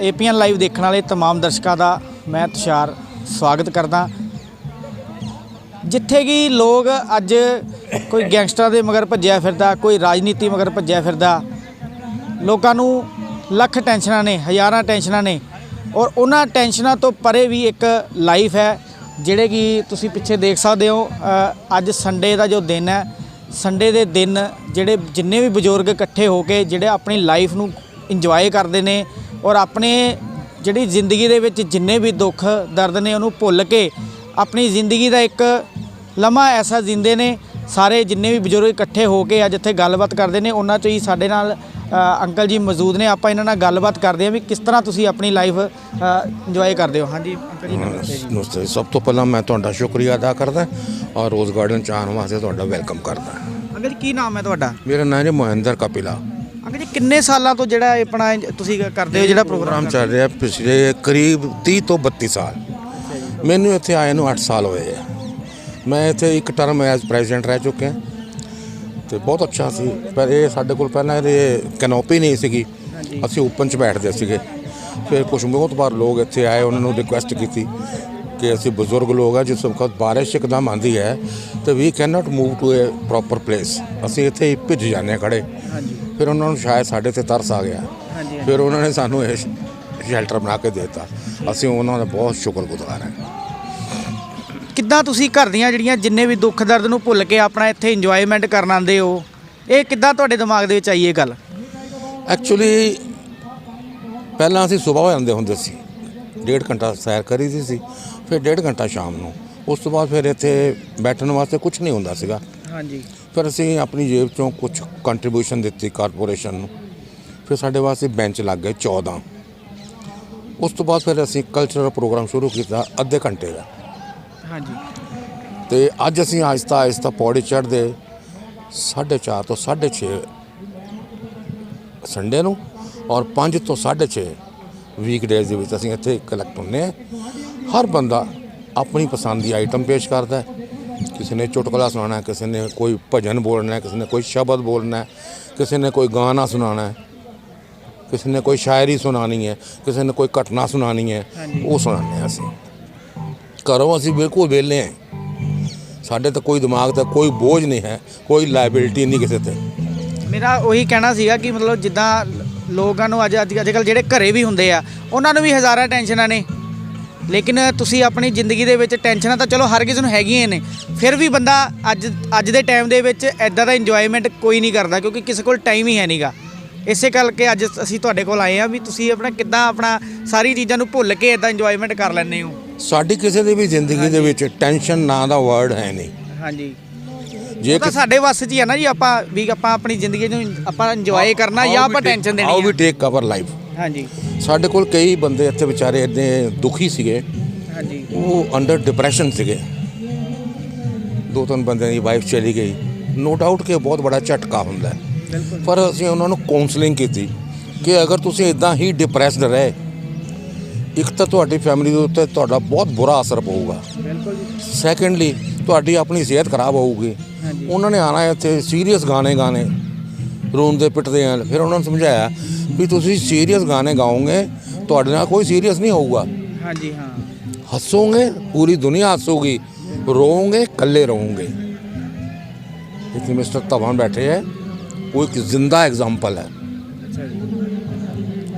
ਏਪੀਐਨ ਏਪੀਐਨ live ਦੇਖਣ ਵਾਲੇ तमाम ਦਰਸ਼ਕਾਂ ਦਾ ਮੈਂ ਤੁਸ਼ਾਰ ਸਵਾਗਤ ਕਰਦਾ ਜਿੱਥੇ ਕਿ ਲੋਕ ਅੱਜ ਕੋਈ ਗੈਂਗਸਟਰਾਂ ਦੇ ਮਗਰ ਭੱਜਿਆ ਫਿਰਦਾ ਕੋਈ ਰਾਜਨੀਤੀ ਮਗਰ ਭੱਜਿਆ ਫਿਰਦਾ ਲੋਕਾਂ ਨੂੰ ਲੱਖ ਟੈਨਸ਼ਨਾਂ ਨੇ ਹਜ਼ਾਰਾਂ ਟੈਨਸ਼ਨਾਂ ਨੇ ਔਰ ਉਹਨਾਂ ਟੈਨਸ਼ਨਾਂ ਤੋਂ ਪਰੇ ਵੀ ਇੱਕ ਲਾਈਫ ਹੈ ਜਿਹੜੇ ਕਿ ਤੁਸੀਂ ਪਿੱਛੇ ਦੇਖ ਸਕਦੇ ਹੋ ਅ, ਅੱਜ ਸੰਡੇ ਦਾ ਜੋ ਦਿਨ ਹੈ ਸੰਡੇ ਦੇ ਦਿਨ ਜਿਹੜੇ ਜਿੰਨੇ ਵੀ ਬਜ਼ੁਰਗ ਇਕੱਠੇ ਹੋ ਕੇ ਜਿਹੜੇ ਆਪਣੀ ਲਾਈਫ ਨੂੰ ਇੰਜੋਏ ਕਰਦੇ ਨੇ ਔਰ ਆਪਣੇ ਜਿਹੜੀ ਜ਼ਿੰਦਗੀ ਦੇ ਵਿੱਚ ਜਿੰਨੇ ਵੀ ਦੁੱਖ ਦਰਦ ਨੇ ਉਹਨੂੰ ਭੁੱਲ ਕੇ ਆਪਣੀ ਜ਼ਿੰਦਗੀ ਦਾ ਇੱਕ ਲਮਾ ਐਸਾ ਜਿੰਦੇ ਨੇ ਸਾਰੇ ਜਿੰਨੇ ਵੀ ਬਜ਼ੁਰਗ ਇਕੱਠੇ ਹੋ ਕੇ ਅੱਜ ਇੱਥੇ ਗੱਲਬਾਤ ਕਰਦੇ ਨੇ ਉਹਨਾਂ ਚੋਂ ਹੀ ਸਾਡੇ ਨਾਲ ਅੰਕਲ ਜੀ ਮੌਜੂਦ ਨੇ ਆਪਾਂ ਇਹਨਾਂ ਨਾਲ ਗੱਲਬਾਤ ਕਰਦੇ ਹਾਂ ਵੀ ਕਿਸ ਤਰ੍ਹਾਂ ਤੁਸੀਂ ਆਪਣੀ ਲਾਈਫ ਇੰਜੋਏ ਕਰਦੇ ਹੋ। ਹਾਂਜੀ ਅੰਕਲ ਜੀ ਨਮਸਤੇ ਸਭ ਤੋਂ ਪਹਿਲਾਂ ਮੈਂ ਤੁਹਾਡਾ ਸ਼ੁਕਰੀਆ ਅਦਾ ਕਰਦਾ ਔਰ ਰੋਜ਼ ਗਾਰਡਨ ਚ ਆਉਣ ਵਾਸਤੇ ਤੁਹਾਡਾ ਵੈਲਕਮ ਕਰਦਾ। ਅੰਕਲ ਜੀ ਕੀ ਨਾਮ ਹੈ ਤੁਹਾਡਾ? ਮੇਰਾ ਨਾਮ ਹੈ ਮੋਹਿੰਦਰ ਕਪਿਲਾ। ਅੰਕਲ ਜੀ ਕਿੰਨੇ ਸਾਲਾਂ ਤੋਂ ਜਿਹੜਾ ਇਹ ਆਪਣਾ ਇਹ ਤੁਸੀਂ ਕਰਦੇ ਹੋ ਜਿਹੜਾ ਪ੍ਰੋਗਰਾਮ ਪ੍ਰੋਗਰਾਮ ਚੱਲ ਰਿਹਾ ਪਿਛਲੇ ਕਰੀਬ 30 ਤੋਂ 32 ਸਾਲ। ਮੈਨੂੰ ਇੱਥੇ ਆਏ ਨੂੰ 8 ਸਾਲ ਹੋਏ ਆ। ਮੈਂ ਇੱਥੇ ਇੱਕ ਟਰਮ ਐਜ਼ ਪ੍ਰੈਜ਼ੀਡੈਂਟ ਰਹਿ ਚੁੱਕਿਆ। ਤੇ ਬਹੁਤ ਅੱਛਾ ਸੀ। ਪਰ ਇਹ ਸਾਡੇ ਕੋਲ ਪਹਿਲਾਂ ਇਹਦੇ ਕੈਨੋਪੀ ਨਹੀਂ ਸੀਗੀ। ਅਸੀਂ ਓਪਨ 'ਚ ਬੈਠਦੇ ਸੀਗੇ। ਫਿਰ ਕੁਝ ਬਹੁਤ ਵਾਰ ਲੋਕ ਇੱਥੇ ਆਏ ਉਹਨਾਂ ਨੂੰ ਰਿਕੁਐਸਟ ਕੀਤੀ ਕਿ ਅਸੀਂ ਬਜ਼ੁਰਗ ਲੋਕ ਆ ਜਿਸ ਵਕਤ ਬਾਰਿਸ਼ ਇੱਕਦਮ ਆਂਦੀ ਹੈ ਤੇ we can not move to a proper place ਅਸੀਂ ਇੱਥੇ ਹੀ ਭਿੱਜ ਜਾਂਦੇ ਹਾਂ ਖੜੇ ਹਾਂਜੀ। ਫਿਰ ਉਹਨਾਂ ਨੂੰ ਸ਼ਾਇਦ ਸਾਡੇ ਤੇ ਤਰਸ ਆ ਗਿਆ। ਫਿਰ ਉਹਨਾਂ ਨੇ ਸਾਨੂੰ ਇਹ ਸ਼ੈਲਟਰ ਬਣਾ ਕੇ ਦੇ ਦਿੱਤਾ। ਅਸੀਂ ਉਹਨਾਂ ਦਾ ਬਹੁਤ ਸ਼ੁਕਰਗੁਜ਼ਾਰ ਹਾਂ। ਕਿੱਦਾਂ ਤੁਸੀਂ ਘਰ ਦੀਆਂ ਜਿਹੜੀਆਂ ਜਿੰਨੇ ਵੀ ਦੁੱਖ ਦਰਦ ਨੂੰ ਭੁੱਲ ਕੇ ਆਪਣਾ ਇੱਥੇ ਇੰਜੋਇਮੈਂਟ ਕਰਨ ਆਉਂਦੇ ਹੋ ਇਹ ਕਿੱਦਾਂ ਤੁਹਾਡੇ ਦਿਮਾਗ ਦੇ ਵਿੱਚ ਆਈ ਇਹ ਗੱਲ? ਐਕਚੁਅਲੀ ਪਹਿਲਾਂ ਅਸੀਂ ਸਵੇਰ ਹੋ ਜਾਂਦੇ ਹੁੰਦੇ ਸੀ। ਡੇਢ ਘੰਟਾ ਸੈਰ ਕਰੀਦੀ ਸੀ ਫਿਰ ਡੇਢ ਘੰਟਾ ਸ਼ਾਮ ਨੂੰ। ਉਸ ਤੋਂ ਬਾਅਦ ਫਿਰ ਇੱਥੇ ਬੈਠਣ ਵਾਸਤੇ ਕੁਝ ਨਹੀਂ ਹੁੰਦਾ ਸੀਗਾ। ਹਾਂਜੀ। ਫਿਰ ਅਸੀਂ ਆਪਣੀ ਜੇਬ ਚੋਂ ਕੁਝ ਕੰਟਰੀਬਿਊਸ਼ਨ ਦਿੱਤੀ ਕਾਰਪੋਰੇਸ਼ਨ ਨੂੰ। ਫਿਰ ਸਾਡੇ ਵਾਸਤੇ ਬੈਂਚ ਲੱਗ ਗਏ 14 ਉਸ ਤੋਂ ਬਾਅਦ ਫਿਰ ਅਸੀਂ ਕਲਚਰਲ ਪ੍ਰੋਗਰਾਮ ਸ਼ੁਰੂ ਕੀਤਾ ਅੱਧੇ ਘੰਟੇ ਦਾ। ਹਾਂਜੀ। ਤੇ ਅੱਜ ਅਸੀਂ ਆਹਿਸਤਾ ਆਹਿਸਤਾ ਪੌੜੀ ਚੜ੍ਹਦੇ 4:30 ਤੋਂ 6:30 ਸੰਡੇ ਨੂੰ ਔਰ 5 ਤੋਂ 6:30 ਵੀਕਡੇਜ਼ ਦੇ ਵਿੱਚ ਅਸੀਂ ਇੱਥੇ ਕਲੈਕਟ ਹੁੰਨੇ ਹਰ ਬੰਦਾ ਆਪਣੀ ਪਸੰਦ ਦੀ ਆਈਟਮ ਪੇਸ਼ ਕਰਦਾ ਹੈ। ਕਿਸੇ ਨੇ ਚੁਟਕਲਾ ਸੁਣਾਉਣਾ ਹੈ ਕਿਸੇ ਨੇ ਕੋਈ ਭਜਨ ਬੋਲਣਾ ਹੈ ਕਿਸੇ ਨੇ ਕੋਈ ਸ਼ਬਦ ਬੋਲਣਾ ਹੈ ਕਿਸੇ ਨੇ ਕੋਈ ਗਾਣਾ ਸੁਣਾਉਣਾ ਹੈ ਕਿਸੇ ਨੇ ਕੋਈ ਸ਼ਾਇਰੀ ਸੁਣਾਣੀ ਹੈ ਕਿਸੇ ਨੇ ਕੋਈ ਘਟਨਾ ਸੁਣਾਣੀ ਹੈ ਉਹ ਸੁਣਾਉਂਦੇ ਹਾਂ ਅਸੀਂ। ਘਰੋਂ ਅਸੀਂ ਬਿਲਕੁਲ ਵਿਹਲੇ ਹਾਂ। ਸਾਡੇ ਤੇ ਕੋਈ ਦਿਮਾਗ ਤੇ ਕੋਈ ਬੋਝ ਨਹੀਂ ਹੈ ਕੋਈ ਲਾਇਬਿਲਿਟੀ ਨਹੀਂ ਕਿਸੇ ਤੇ। ਮੇਰਾ ਉਹੀ ਕਹਿਣਾ ਸੀਗਾ ਕਿ ਮਤਲਬ ਜਿੱਦਾਂ ਲੋਕਾਂ ਨੂੰ ਅੱਜ ਅੱਜ ਕੱਲ ਜਿਹੜੇ ਘਰੇ ਵੀ ਹੁੰਦੇ ਆ ਉਹਨਾਂ ਨੂੰ ਵੀ ਹਜ਼ਾਰਾਂ ਟੈਨਸ਼ਨਾਂ ਨੇ। ਲੇਕਿਨ ਤੁਸੀਂ ਆਪਣੀ ਜ਼ਿੰਦਗੀ ਦੇ ਵਿੱਚ ਟੈਨਸ਼ਨਾਂ ਤਾਂ ਚਲੋ ਹਰ ਕਿਸੇ ਨੂੰ ਹੈਗੀਆਂ ਨੇ ਫਿਰ ਵੀ ਬੰਦਾ ਅੱਜ ਅੱਜ ਦੇ ਟਾਈਮ ਦੇ ਵਿੱਚ ਐਦਾਂ ਦਾ ਇੰਜੋਇਮੈਂਟ ਕੋਈ ਨਹੀਂ ਕਰਦਾ ਕਿਉਂਕਿ ਕਿਸੇ ਕੋਲ ਟਾਈਮ ਹੀ ਹੈ ਨਹੀਂਗਾ ਇਸੇ ਕਰਕੇ ਅੱਜ ਅਸੀਂ ਤੁਹਾਡੇ ਕੋਲ ਆਏ ਆ ਵੀ ਤੁਸੀਂ ਆਪਣਾ ਕਿੱਦਾਂ ਆਪਣਾ ਸਾਰੀ ਚੀਜ਼ਾਂ ਨੂੰ ਭੁੱਲ ਕੇ ਐਦਾਂ ਇੰਜੋਇਮੈਂਟ ਕਰ ਲੈਂਦੇ ਹੋ। ਸਾਡੀ ਕਿਸੇ ਦੀ ਵੀ ਜ਼ਿੰਦਗੀ ਦੇ ਵਿੱਚ ਟੈਨਸ਼ਨ ਨਾਂ ਦਾ ਵਰਡ ਹੈ ਨਹੀਂ। ਹਾਂਜੀ। ਜੇ ਤਾਂ ਸਾਡੇ ਵੱਸ 'ਚ ਹੀ ਆ ਨਾ ਜੀ ਆਪਾਂ ਵੀ ਆਪਾਂ ਆਪਣੀ ਜ਼ਿੰਦਗੀ ਨੂੰ ਆਪਾਂ ਇੰਜੋਏ ਕਰਨਾ ਜਾਂ ਆਪਾਂ ਟੈਨਸ਼ਨ ਦੇਣੀ how we take cover life ਹਾਂਜੀ। ਸਾਡੇ ਕੋਲ ਕਈ ਬੰਦੇ ਇੱਥੇ ਵਿਚਾਰੇ ਇੰਨੇ ਦੁਖੀ ਸੀਗੇ। ਹਾਂਜੀ। ਉਹ ਅੰਡਰ ਡਿਪਰੈਸ਼ਨ ਸੀਗੇ। ਦੋ ਤਿੰਨ ਬੰਦਿਆਂ ਦੀ ਵਾਈਫ ਚਲੀ ਗਈ। ਨੋ ਡਾਊਟ ਕਿ ਬਹੁਤ ਬੜਾ ਝਟਕਾ ਹੁੰਦਾ ਹੈ। ਬਿਲਕੁਲ। ਪਰ ਅਸੀਂ ਉਹਨਾਂ ਨੂੰ ਕਾਉਂਸਲਿੰਗ ਕੀਤੀ ਕਿ ਅਗਰ ਤੁਸੀਂ ਇਦਾਂ ਹੀ ਡਿਪਰੈਸਡ ਰਹੇ ਇੱਕ ਤਾਂ ਤੁਹਾਡੀ ਫੈਮਿਲੀ ਦੇ ਉੱਤੇ ਤੁਹਾਡਾ ਬਹੁਤ ਬੁਰਾ ਅਸਰ ਪਊਗਾ। ਬਿਲਕੁਲ ਜੀ। ਸੈਕੰਡਲੀ ਤੁਹਾਡੀ ਆਪਣੀ ਸਿਹਤ ਖਰਾਬ ਹੋਊਗੀ। ਹਾਂਜੀ। ਉਹਨਾਂ ਨੇ ਆਣਾ ਇੱਥੇ ਸੀਰੀਅਸ ਗਾਣੇ ਗਾਣੇ। ਰੋਂਦੇ ਪਿੱਟਦੇ ਆ। ਫਿਰ ਉਹਨਾਂ ਨੂੰ ਸਮਝਾਇਆ ਵੀ ਤੁਸੀਂ ਸੀਰੀਅਸ ਗਾਣੇ ਗਾਓਗੇ ਤੁਹਾਡੇ ਨਾਲ ਕੋਈ ਸੀਰੀਅਸ ਨਹੀਂ ਹੋਊਗਾ। ਹਾਂਜੀ ਹਾਂ। ਹੱਸੋਗੇ ਪੂਰੀ ਦੁਨੀਆ ਹੱਸੂਗੀ। ਰੋਓਗੇ ਇਕੱਲੇ ਰਹੋਗੇ। ਇੱਥੇ ਮਿਸਟਰ ਧਵਨ ਬੈਠੇ ਹੈ ਉਹ ਇੱਕ ਜ਼ਿੰਦਾ ਐਗਜ਼ਾਮਪਲ ਹੈ।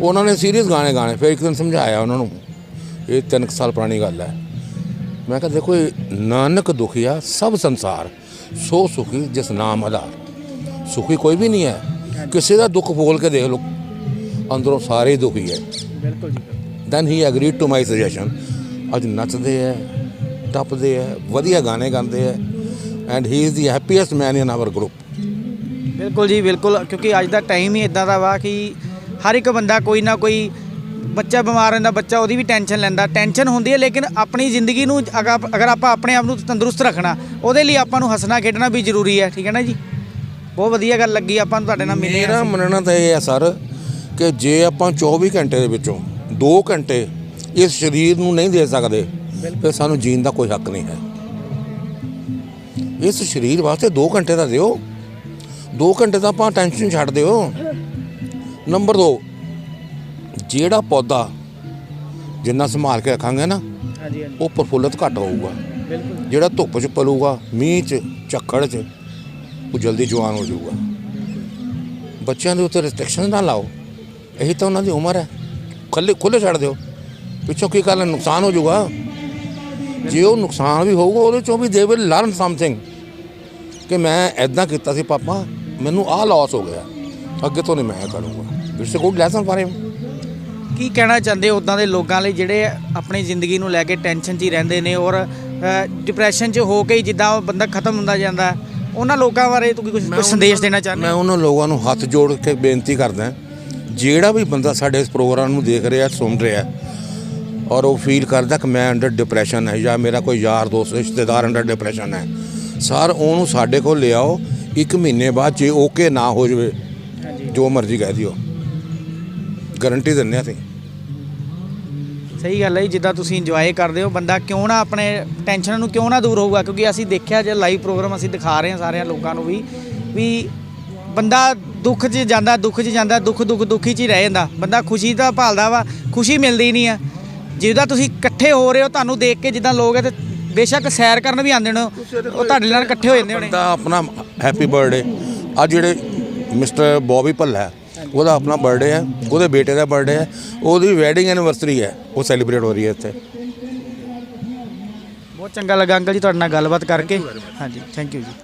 ਉਹਨਾਂ ਨੇ ਸੀਰੀਅਸ ਗਾਣੇ ਗਾਣੇ ਫਿਰ ਇੱਕ ਦਿਨ ਸਮਝਾਇਆ ਉਹਨਾਂ ਨੂੰ। ਇਹ ਤਿੰਨ ਕੁ ਸਾਲ ਪੁਰਾਣੀ ਗੱਲ ਹੈ। ਮੈਂ ਕਿਹਾ ਦੇਖੋ ਇਹ ਨਾਨਕ ਦੁਖੀਆ ਸਭ ਸੰਸਾਰ ਸੋ ਸੁਖੀ ਜਿਸ ਨਾਮ ਆਧਾਰ ਸੁਖੀ ਕੋਈ ਵੀ ਨਹੀਂ ਹੈ। ਕਿਸੇ ਦਾ ਦੁੱਖ ਬੋਲ ਕੇ ਦੇਖ ਲਓ। ਅੰਦਰੋਂ ਸਾਰੇ ਦੁਖੀ ਹੈ। ਬਿਲਕੁਲ ਜੀ then he agreed to my suggestion ਅੱਜ ਨੱਚਦੇ ਹੈ ਟੱਪਦੇ ਹੈ ਵਧੀਆ ਗਾਣੇ ਗਾਉਂਦੇ ਹੈ। And he is the happiest man in our group ਬਿਲਕੁਲ ਜੀ ਬਿਲਕੁਲ। ਕਿਉਂਕਿ ਅੱਜ ਦਾ ਟਾਈਮ ਹੀ ਇਦਾਂ ਦਾ ਵਾ ਕਿ ਹਰ ਇੱਕ ਬੰਦਾ ਕੋਈ ਨਾ ਕੋਈ ਬੱਚਾ ਬਿਮਾਰ ਰਹਿੰਦਾ ਬੱਚਾ ਉਹਦੀ ਵੀ ਟੈਨਸ਼ਨ ਲੈਂਦਾ। ਟੈਨਸ਼ਨ ਹੁੰਦੀ ਹੈ ਲੇਕਿਨ ਆਪਣੀ ਜ਼ਿੰਦਗੀ ਨੂੰ ਅਗਾ- ਅਗਰ ਆਪਾਂ ਆਪਣੇ ਆਪ ਨੂੰ ਤੰਦਰੁਸਤ ਰੱਖਣਾ ਉਹਦੇ ਲਈ ਆਪਾਂ ਨੂੰ ਹੱਸਣਾ ਖੇਡਣਾ ਵੀ ਜ਼ਰੂਰੀ ਹੈ। ਠੀਕ ਹੈ ਨਾ ਜੀ? ਬਹੁਤ ਵਧੀਆ ਗੱਲ ਲੱਗੀ ਆਪਾਂ ਨੂੰ ਤੁਹਾਡੇ ਨਾਲ ਮਿਲੇ ਮੇਰਾ ਮੰਨਣਾ ਤਾਂ ਇਹ ਹੈ ਸਰ ਕਿ ਜੇ ਆਪਾਂ 24 ਘੰਟੇ ਦੇ ਵਿੱਚੋਂ 2 ਘੰਟੇ ਇਸ ਸਰੀਰ ਨੂੰ ਨਹੀਂ ਦੇ ਸਕਦੇ ਫਿਰ ਸਾਨੂੰ ਜੀਣ ਦਾ ਕੋਈ ਹੱਕ ਨਹੀਂ ਹੈ। ਇਸ ਸਰੀਰ ਵਾਸਤੇ 2 ਘੰਟੇ ਦਾ ਦਿਓ। 2 ਘੰਟੇ ਤਾਂ ਆਪਾਂ ਟੈਨਸ਼ਨ ਛੱਡ ਦਿਓ। ਨੰਬਰ 2 ਜਿਹੜਾ ਪੌਦਾ ਜਿੰਨਾ ਸੰਭਾਲ ਕੇ ਰੱਖਾਂਗੇ ਨਾ ਹਾਂਜੀ ਹਾਂਜੀ। ਉਹ ਪ੍ਰਫੁੱਲਤ ਘੱਟ ਹੋਊਗਾ। ਬਿਲਕੁਲ। ਜਿਹੜਾ ਧੁੱਪ 'ਚ ਪਲੂਗਾ ਮੀਂਹ 'ਚ ਝੱਖੜ 'ਚ ਉਹ ਜਲਦੀ ਜਵਾਨ ਹੋ ਜਾਊਗਾ। ਬੱਚਿਆਂ ਦੇ ਉੱਤੇ ਰਿਸਟ੍ਰਿਕਸ਼ਨ ਨਾ ਲਾਓ। ਇਹੀ ਤਾਂ ਉਹਨਾਂ ਦੀ ਉਮਰ ਹੈ। ਖੁੱਲੇ ਖੁੱਲੇ ਛੱਡ ਦਿਓ। ਪਿੱਛੋਂ ਕੀ ਗੱਲ ਨੁਕਸਾਨ ਹੋ ਜਾਊਗਾ। ਜੇ ਉਹ ਨੁਕਸਾਨ ਵੀ ਹੋਊਗਾ, ਉਹਦੇ ਚੋਂ ਵੀ ਦੇ ਵਿਲ ਲਰਨ ਸਮਥਿੰਗ ਕਿ ਮੈਂ ਐਦਾਂ ਕੀਤਾ ਸੀ, ਪਾਪਾ, ਮੈਨੂੰ ਆਹ ਲਾਸ ਹੋ ਗਿਆ। ਅੱਗੇ ਤੋਂ ਨਹੀਂ ਮੈਂ ਕਰੂੰਗਾ। It's a good lesson for him ਕੀ ਕਹਿਣਾ ਚਾਹੁੰਦੇ ਉਦਾਂ ਦੇ ਲੋਕਾਂ ਲਈ ਜਿਹੜੇ ਆਪਣੀ ਜ਼ਿੰਦਗੀ ਨੂੰ ਲੈ ਕੇ ਟੈਨਸ਼ਨ 'ਚ ਹੀ ਰਹਿੰਦੇ ਨੇ ਔਰ ਡਿਪਰੈਸ਼ਨ 'ਚ ਹੋ ਕੇ ਹੀ ਜਿੱਦਾਂ ਉਹ ਬੰਦਾ ਖਤਮ ਹੁੰਦਾ ਜਾਂਦਾ? ਉਹਨਾਂ ਲੋਕਾਂ ਬਾਰੇ ਤੁਸੀਂ ਕੁਝ ਕੁਝ ਸੰਦੇਸ਼ ਦੇਣਾ ਚਾਹੁੰਦੇ ਮੈਂ ਉਹਨਾਂ ਲੋਕਾਂ ਨੂੰ ਹੱਥ ਜੋੜ ਕੇ ਬੇਨਤੀ ਕਰਦਾ ਜਿਹੜਾ ਵੀ ਬੰਦਾ ਸਾਡੇ ਇਸ ਪ੍ਰੋਗਰਾਮ ਨੂੰ ਦੇਖ ਰਿਹਾ ਸੁਣ ਰਿਹਾ ਔਰ ਉਹ ਫੀਲ ਕਰਦਾ ਕਿ ਮੈਂ ਅੰਡਰ ਡਿਪਰੈਸ਼ਨ ਹੈ ਜਾਂ ਮੇਰਾ ਕੋਈ ਯਾਰ ਦੋਸਤ ਰਿਸ਼ਤੇਦਾਰ ਅੰਡਰ ਡਿਪਰੈਸ਼ਨ ਹੈ। ਸਰ ਉਹਨੂੰ ਸਾਡੇ ਕੋਲ ਲਿਆਓ ਇੱਕ ਮਹੀਨੇ ਬਾਅਦ ਜੇ ਓਕੇ ਨਾ ਹੋ ਜਾਵੇ ਜੋ ਮਰਜ਼ੀ ਕਹਿ ਦਿਓ। ਗਾਰੰਟੀ ਦਿੰਦੇ ਹਾਂ ਅਸੀਂ। ਸਹੀ ਗੱਲ ਹੈ ਜਿੱਦਾਂ ਤੁਸੀਂ ਇੰਜੋਏ ਕਰਦੇ ਹੋ, ਬੰਦਾ ਕਿਉਂ ਨਾ ਆਪਣੇ ਟੈਨਸ਼ਨ ਨੂੰ ਕਿਉਂ ਨਾ ਦੂਰ ਹੋਊਗਾ? ਕਿਉਂਕਿ ਅਸੀਂ ਦੇਖਿਆ ਜੇ ਲਾਈਵ ਪ੍ਰੋਗਰਾਮ ਅਸੀਂ ਦਿਖਾ ਰਹੇ ਹਾਂ ਸਾਰਿਆਂ ਲੋਕਾਂ ਨੂੰ ਵੀ ਵੀ ਬੰਦਾ ਦੁੱਖ 'ਚ ਜਾਂਦਾ, ਦੁੱਖ 'ਚ ਜਾਂਦਾ, ਦੁੱਖ ਦੁੱਖ, ਦੁਖੀ 'ਚ ਹੀ ਰਹਿ ਜਾਂਦਾ। ਬੰਦਾ ਖੁਸ਼ੀ ਤਾਂ ਭਾਲਦਾ ਵਾ, ਖੁਸ਼ੀ ਮਿਲਦੀ ਨਹੀਂ ਆ। ਜਿੱਦਾਂ ਤੁਸੀਂ ਇਕੱਠੇ ਹੋ ਰਹੇ ਹੋ, ਤੁਹਾਨੂੰ ਦੇਖ ਕੇ ਜਿੱਦਾਂ ਲੋਕ ਹੈ ਤੇ ਬੇਸ਼ੱਕ ਸੈਰ ਕਰਨ ਵੀ ਆਉਂਦੇ ਨੇ, ਉਹ ਤੁਹਾਡੇ ਨਾਲ ਇਕੱਠੇ ਹੋ ਜਾਂਦੇ ਹੋਣੇ। ਬੰਦਾ ਆਪਣਾ ਹੈਪੀ ਬਰਥਡੇ ਆ ਜਿਹੜੇ ਮਿਸਟਰ ਬੌਬੀ ਭੱਲਾ ਹੈ ਉਹਦਾ ਆਪਣਾ ਬਰਥਡੇ ਹੈ ਉਹਦੇ ਬੇਟੇ ਦਾ ਬਰਥਡੇ ਹੈ ਉਹਦੀ ਵੈਡਿੰਗ ਐਨੀਵਰਸਰੀ ਹੈ ਉਹ ਸੈਲੀਬ੍ਰੇਟ ਹੋ ਰਹੀ ਹੈ ਇੱਥੇ। ਬਹੁਤ ਚੰਗਾ ਲੱਗਾ ਅੰਕਲ ਜੀ ਤੁਹਾਡੇ ਨਾਲ ਗੱਲਬਾਤ ਕਰਕੇ। ਹਾਂਜੀ ਥੈਂਕ ਯੂ ਜੀ।